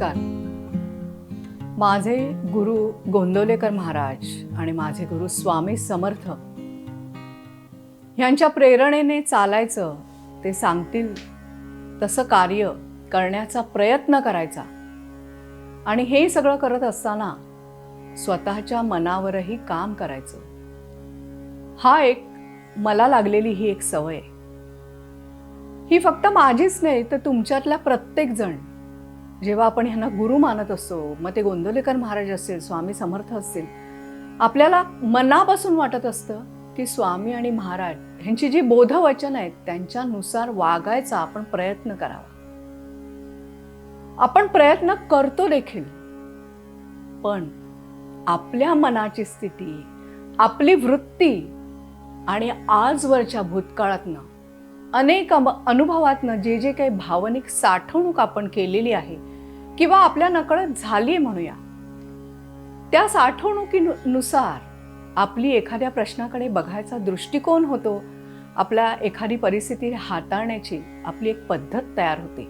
नमस्कार. माझे गुरु गोंदवलेकर महाराज आणि माझे गुरु स्वामी समर्थ ह्यांच्या प्रेरणेने चालायचं ते सांगतील तसं कार्य करण्याचा प्रयत्न करायचा. आणि हे सगळं करत असताना स्वतःच्या मनावरही काम करायचं. हा एक मला लागलेली ही एक सवय. ही फक्त माझीच नाही तर तुमच्यातल्या प्रत्येकजण जेव्हा आपण ह्यांना गुरु मानत असतो मग ते गोंदवलेकर महाराज असतील स्वामी समर्थ असतील आपल्याला मनापासून वाटत असतं की स्वामी आणि महाराज ह्यांची जी बोधवचन आहेत त्यांच्यानुसार वागायचा आपण प्रयत्न करावा. आपण प्रयत्न करतो देखील पण आपल्या मनाची स्थिती आपली वृत्ती आणि आजवरच्या भूतकाळातनं अनेक अनुभवातनं जे जे काही भावनिक साठवणूक आपण केलेली आहे किंवा आपल्या नकळत झाली म्हणूया त्या साठवणुकीनुसार आपली एखाद्या प्रश्नाकडे बघायचा दृष्टिकोन होतो आपल्या एखादी परिस्थिती हाताळण्याची आपली एक पद्धत तयार होते.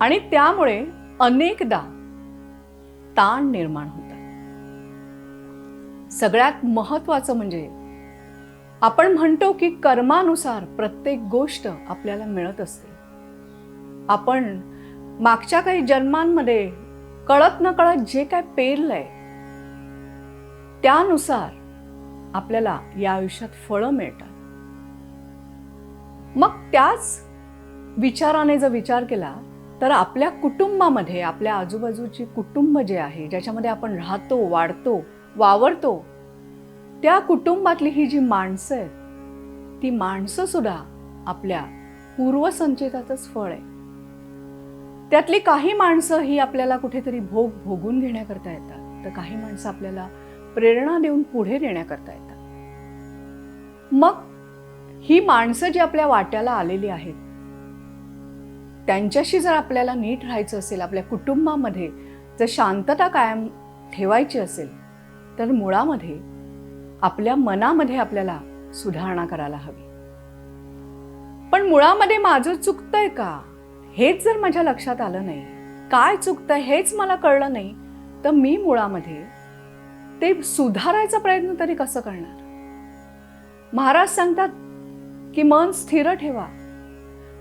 आणि त्यामुळे अनेकदा ताण निर्माण होतात. सगळ्यात महत्वाचं म्हणजे आपण म्हणतो की कर्मानुसार प्रत्येक गोष्ट आपल्याला मिळत असते. आपण मागच्या काही जन्मांमध्ये कळत न कळत जे काय पेरलंय त्यानुसार आपल्याला या आयुष्यात फळं मिळतात. मग त्याच विचाराने जर विचार केला तर आपल्या कुटुंबामध्ये आपल्या आजूबाजूची कुटुंब जे आहे ज्याच्यामध्ये आपण राहतो वाढतो वावरतो त्या कुटुंबातली ही जी माणसं आहेत ती माणसं सुद्धा आपल्या पूर्वसंचेताचंच फळ आहे. त्यातली काही माणसं ही आपल्याला कुठेतरी भोग भोगून घेण्याकरता येतात तर काही माणसं आपल्याला प्रेरणा देऊन पुढे नेण्याकरता येतात. मग ही माणसं जी आपल्या वाट्याला आलेली आहेत त्यांच्याशी जर आपल्याला नीट राहायचं असेल आपल्या कुटुंबामध्ये जर शांतता कायम ठेवायची असेल तर मुळामध्ये आपल्या मनामध्ये आपल्याला सुधारणा करायला हवी. पण मुळामध्ये माझं चुकतंय का? हेच जर माझ्या लक्षात आलं नाही काय चुकतंय हेच मला कळलं नाही तर मी मुळामध्ये ते सुधारायचा प्रयत्न तरी कसं करणार? महाराज सांगतात की मन स्थिर ठेवा.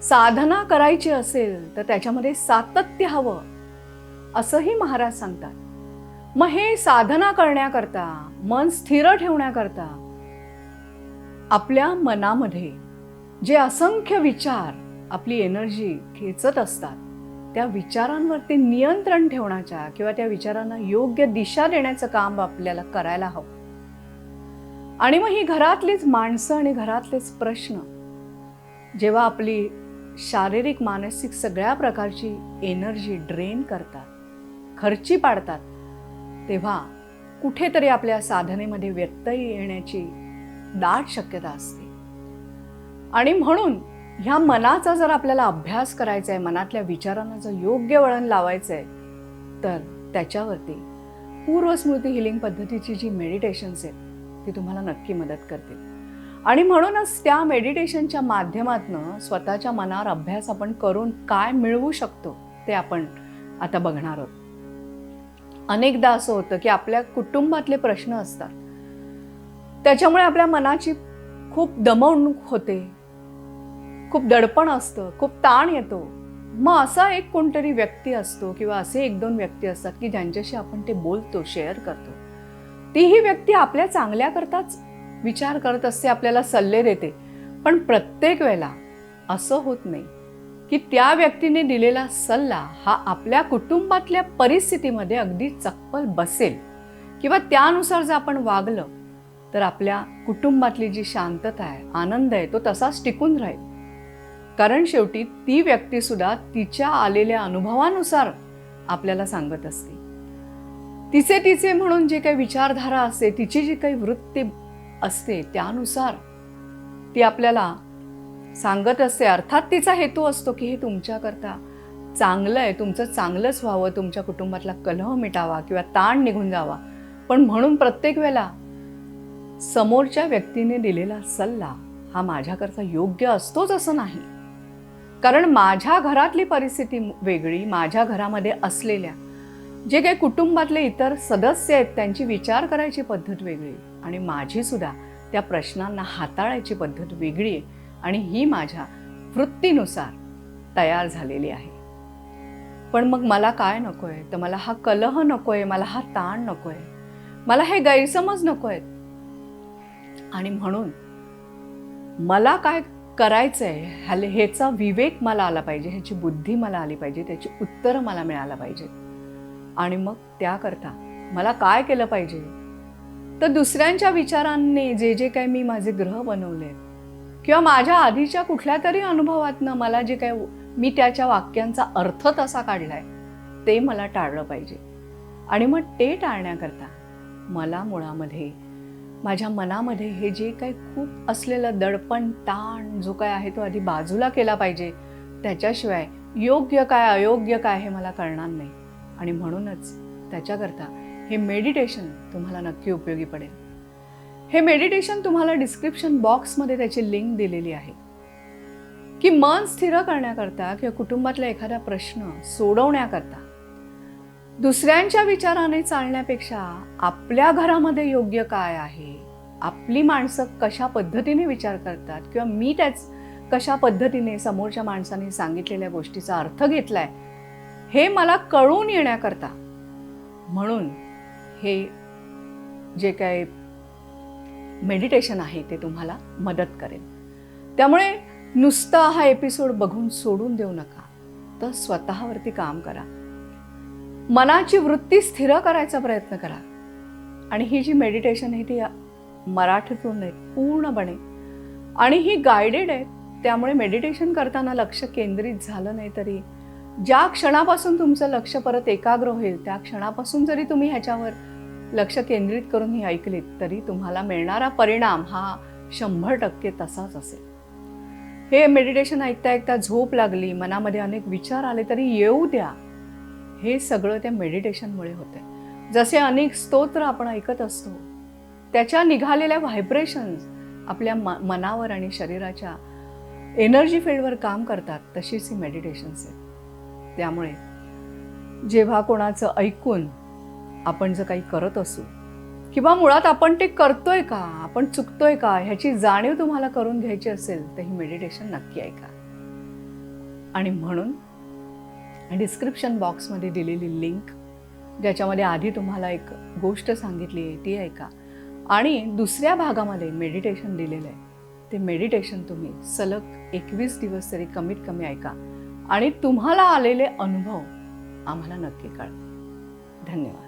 साधना करायची असेल तर त्याच्यामध्ये सातत्य हवं असंही महाराज सांगतात. मग हे साधना करण्याकरता मन स्थिर ठेवण्याकरता आपल्या मनामध्ये जे असंख्य विचार आपली एनर्जी खेचत असतात त्या विचारांवरती नियंत्रण ठेवण्याच्या किंवा त्या विचारांना योग्य दिशा देण्याचं काम आपल्याला करायला हवं. आणि मग ही घरातलीच माणसं आणि घरातलेच प्रश्न जेव्हा आपली शारीरिक मानसिक सगळ्या प्रकारची एनर्जी ड्रेन करतात खर्ची पाडतात तेव्हा कुठेतरी आपल्या साधनेमध्ये व्यत्यय येण्याची दाट शक्यता असते. आणि म्हणून ह्या मनाचा जर आपल्याला अभ्यास करायचा आहे मनातल्या विचारांना जर योग्य वळण लावायचं आहे तर त्याच्यावरती पूर्वस्मृती हिलिंग पद्धतीची जी मेडिटेशन्स आहेत ती तुम्हाला नक्की मदत करतील. आणि म्हणूनच त्या मेडिटेशनच्या माध्यमातनं स्वतःच्या मनावर अभ्यास आपण करून काय मिळवू शकतो ते आपण आता बघणार आहोत. अनेकदा असं होतं की आपल्या कुटुंबातले प्रश्न असतात. त्याच्यामुळे आपल्या मनाची खूप दमवणूक होते. खूप दडपण असतं खूप ताण येतो. मग असा एक कोणतरी व्यक्ती असतो किंवा असे एक दोन व्यक्ती असतात की ज्यांच्याशी आपण ते बोलतो शेअर करतो. तीही व्यक्ती आपल्या चांगल्याकरताच विचार करत असते आपल्याला सल्ले देते. पण प्रत्येक वेळेला असं होत नाही. की त्या व्यक्तीने दिलेला सल्ला हा आपल्या कुटुंबातल्या परिस्थितीमध्ये अगदी चप्पल बसेल. किंवा त्यानुसार जर आपण वागलं तर आपल्या कुटुंबातली जी शांतता आहे आनंद आहे तो तसाच टिकून राहील. कारण शेवटी ती व्यक्तीसुद्धा तिच्या आलेल्या अनुभवानुसार आपल्याला सांगत असते. तिचे तिचे म्हणून जे काही विचारधारा असते तिची जी काही वृत्ती असते त्यानुसार ती आपल्याला सांगत असते. अर्थात तिचा हेतू असतो की हे तुमच्याकरता चांगलं आहे. तुमचं चांगलंच व्हावं. तुमच्या कुटुंबातला कलह मिटावा किंवा ताण निघून जावा. पण म्हणून प्रत्येक वेळेला समोरच्या व्यक्तीने दिलेला सल्ला हा माझ्याकरता योग्य असतोच असं नाही. कारण माझ्या घरातली परिस्थिती वेगळी माझ्या घरामध्ये असलेल्या जे काही कुटुंबातले इतर सदस्य आहेत त्यांची विचार करायची पद्धत वेगळी आणि माझीसुद्धा त्या प्रश्नांना हाताळायची पद्धत वेगळी आहे. आणि ही माझ्या वृत्तीनुसार तयार झालेली आहे. पण मग मला काय नको आहे तर मला हा कलह नको आहे मला हा ताण नको आहे मला हे गैरसमज नको आहेत आणि म्हणून मला काय करायचं आहे ह्याला ह्याचा विवेक मला आला पाहिजे ह्याची बुद्धी मला आली पाहिजे त्याची उत्तरं मला मिळायला पाहिजे. आणि मग त्याकरता मला काय केलं पाहिजे? तर दुसऱ्यांच्या विचारांनी जे जे काही मी माझे ग्रह बनवले आहेत किंवा माझ्या आधीच्या कुठल्या तरी अनुभवातनं मला जे काय मी त्याच्या वाक्यांचा अर्थ तसा काढलाय ते मला टाळलं पाहिजे. आणि मग ते टाळण्याकरता मला मुळामध्ये माझ्या मनामध्ये हे जे काही खूप असलेलं दडपण ताण जो काय आहे तो आधी बाजूला केला पाहिजे. त्याच्याशिवाय योग्य काय अयोग्य काय हे मला कळणार नाही. आणि म्हणूनच त्याच्याकरता हे मेडिटेशन तुम्हाला नक्की उपयोगी पडेल. हे मेडिटेशन तुम्हाला डिस्क्रिप्शन बॉक्समध्ये त्याची लिंक दिलेली आहे. की मन स्थिर करण्याकरता किंवा कुटुंबातला एखादा प्रश्न सोडवण्याकरता दुसऱ्यांच्या विचाराने चालण्यापेक्षा आपल्या घरामध्ये योग्य काय आहे? आपली माणसं कशा पद्धतीने विचार करतात? किंवा मी त्याच कशा पद्धतीने समोरच्या माणसाने सांगितलेल्या गोष्टीचा अर्थ घेतलाय? हे मला कळून येण्याकरता म्हणून हे जे काय मेडिटेशन आहे ते तुम्हाला मदत करेल. त्यामुळे नुसता हा एपिसोड बघून सोडून देऊ नका तर स्वतःवरती काम करा. मनाची वृत्ती स्थिर करायचा प्रयत्न करा. आणि ही जी मेडिटेशन आहे ती मराठीतून आहे पूर्णपणे. आणि ही गायडेड आहे त्यामुळे मेडिटेशन करताना लक्ष केंद्रित झालं नाही तरी ज्या क्षणापासून तुमचं लक्ष परत एकाग्र होईल त्या क्षणापासून जरी तुम्ही ह्याच्यावर लक्ष केंद्रित करून ही ऐकलीत तरी तुम्हाला मिळणारा परिणाम हा शंभर टक्के तसाच असेल. हे मेडिटेशन ऐकता ऐकता झोप लागली मनामध्ये अनेक विचार आले तरी येऊ द्या. हे सगळं त्या मेडिटेशनमुळे होते जसे अनेक स्तोत्र आपण ऐकत असतो त्याच्या निघालेल्या व्हायब्रेशन्स आपल्या म मनावर आणि शरीराच्या एनर्जी फील्डवर काम करतात तशीच ही मेडिटेशन्स आहेत. त्यामुळे जेव्हा कोणाचं ऐकून आपण जर काही करत असू किंवा मुळात आपण ते करतोय का आपण चुकतोय का ह्याची जाणीव तुम्हाला करून घ्यायची असेल तर ही मेडिटेशन नक्की ऐका. आणि म्हणून डिस्क्रिप्शन बॉक्समध्ये दिलेली लिंक ज्याच्यामध्ये आधी तुम्हाला एक गोष्ट सांगितली आहे ती ऐका. आणि दुसऱ्या भागामध्ये मेडिटेशन दिलेलं आहे ते मेडिटेशन तुम्ही सलग एकवीस दिवस तरी कमीत कमी ऐका. आणि तुम्हाला आलेले अनुभव आम्हाला नक्की कळवा धन्यवाद.